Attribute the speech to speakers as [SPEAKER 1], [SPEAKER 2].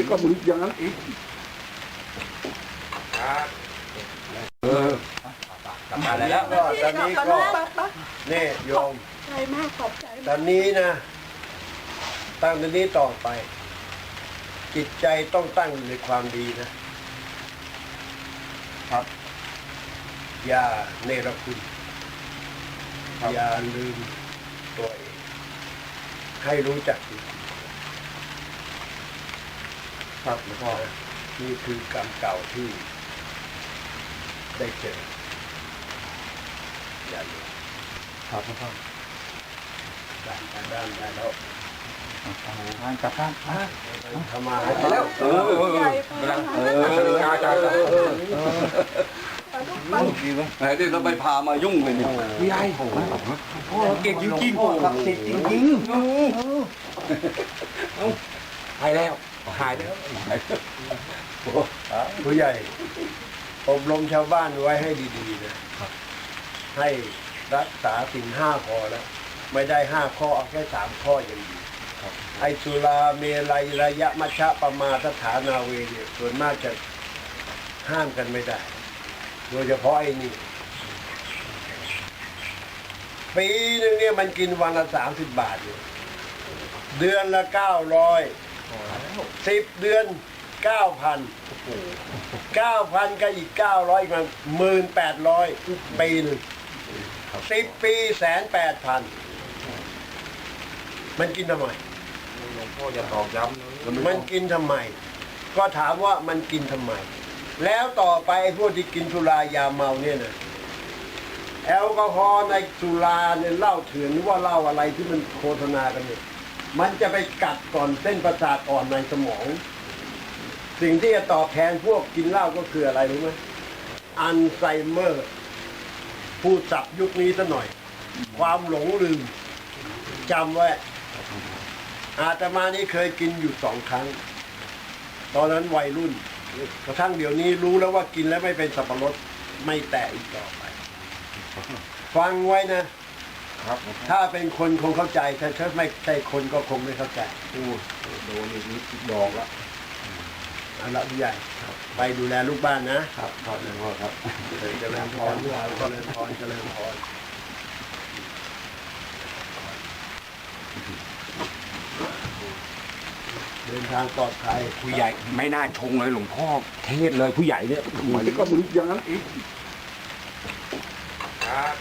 [SPEAKER 1] ดี๋ยวก็มึงอย่างนั้นอีก
[SPEAKER 2] เออก
[SPEAKER 3] ลับมาแล้ว
[SPEAKER 4] ก็ตอนนี้ก็นี่โยม
[SPEAKER 5] ใจมากขอบใจ
[SPEAKER 4] ตอนนี้นะ ตั้งแต่นี้ต่อไป จิตใจต้องตั้งอยู่ในความดีนะ
[SPEAKER 1] ครับ
[SPEAKER 4] อย่าเนรคุณอย่าลืมตัวเองให้รู้จักดี
[SPEAKER 1] ครับหลวงพ่อ
[SPEAKER 4] นี่คือกรรมเก่าที่ได้เจออย่าลืม
[SPEAKER 1] ครับหลวงพ่อ
[SPEAKER 4] ด้านด้านได้แล้ว
[SPEAKER 1] ทานกลับบ้านอะ
[SPEAKER 4] ทำมาหากินแล้ว
[SPEAKER 2] เออเออเออกำลังเออจ้าจ้าจ้าเออ
[SPEAKER 1] ดีไหม
[SPEAKER 2] ไหนที่เราไปพามายุ่งเลยนี่
[SPEAKER 1] พี่ใหญ่
[SPEAKER 2] โอ้เก่งจริงๆ
[SPEAKER 1] โอ้ศักดิ์สิทธิ์จริง
[SPEAKER 2] หายแล้วหายแล้ว
[SPEAKER 4] ผู้ใหญ่อบรมชาวบ้านไว้ให้ดีๆนะให้รักษาสิ่งห้าข้อแล้ว ไม่ได้ห้าข้อเอาแค่สามข้ออย่างดีไอสุราเมลัยระยะมัชะปมาสถานาเวเนี่ยส่วนมากจะห้ามกันไม่ได้ โดยเฉพาะไอ้นี่ปีนึงเนี่ยมันกินวันละสามสิบบาทอยู่เดือนละเก้าร้อย สิบเดือนเก้าพันเก้าพันก็อีกเก้าร้อยมันหมื่นแปดร้อยปีหนึ่งสิบปีแสนแปดพันมันกินทำไม
[SPEAKER 3] หลวงพ่อจะตอกย้ำนะ
[SPEAKER 4] มันกินทำไม ก็ถามว่ามันกินทำไม แล้วต่อไปไอ้พวกที่กินสุรายาเมาเนี่ยนะแอลกอฮอล์ในสุราเนี่ยเหล้าเถื่อนหรือว่าเหล้าอะไรที่มันโฆษณากันเนี่ย มันจะไปกัดก่อนเส้นประสาทอ่อนในสมอง สิ่งที่จะตอบแทนพวกกินเหล้าก็คืออะไรรู้ไหมอัลไซเมอร์พูดศัพท์ยุคนี้ซะหน่อย ความหลงลืมจำไว้ อาตมานี่เคยกินอยู่สองครั้ง ตอนนั้นวัยรุ่น กระทั่งเดี๋ยวนี้รู้แล้วว่ากินแล้วไม่เป็นสับปะรดไม่แตะอีกต่อไป ฟังไว้นะ
[SPEAKER 1] ครับ
[SPEAKER 4] ถ้าเป็นคนคงเข้าใจแต่ถ้าไม่ใช่คนก็คงไม่เข้าใจ
[SPEAKER 1] พูดโดนอีกนิดดอกละ
[SPEAKER 4] เอาละผู้ใหญ่ไปดูแลลูกบ้านนะ
[SPEAKER 1] ครับครับหลวงพ่อครับ
[SPEAKER 4] เจริญพรเจริญพรเจริญพรเดินทางปลอดภัย
[SPEAKER 2] ผู้ใหญ่ไม่น่าชงเลยหลวงพ่อเทศเลยผู้ใหญ่เนี่ย
[SPEAKER 1] เดี๋ยวก็มึงอย่างนั้นอีก
[SPEAKER 3] ครับ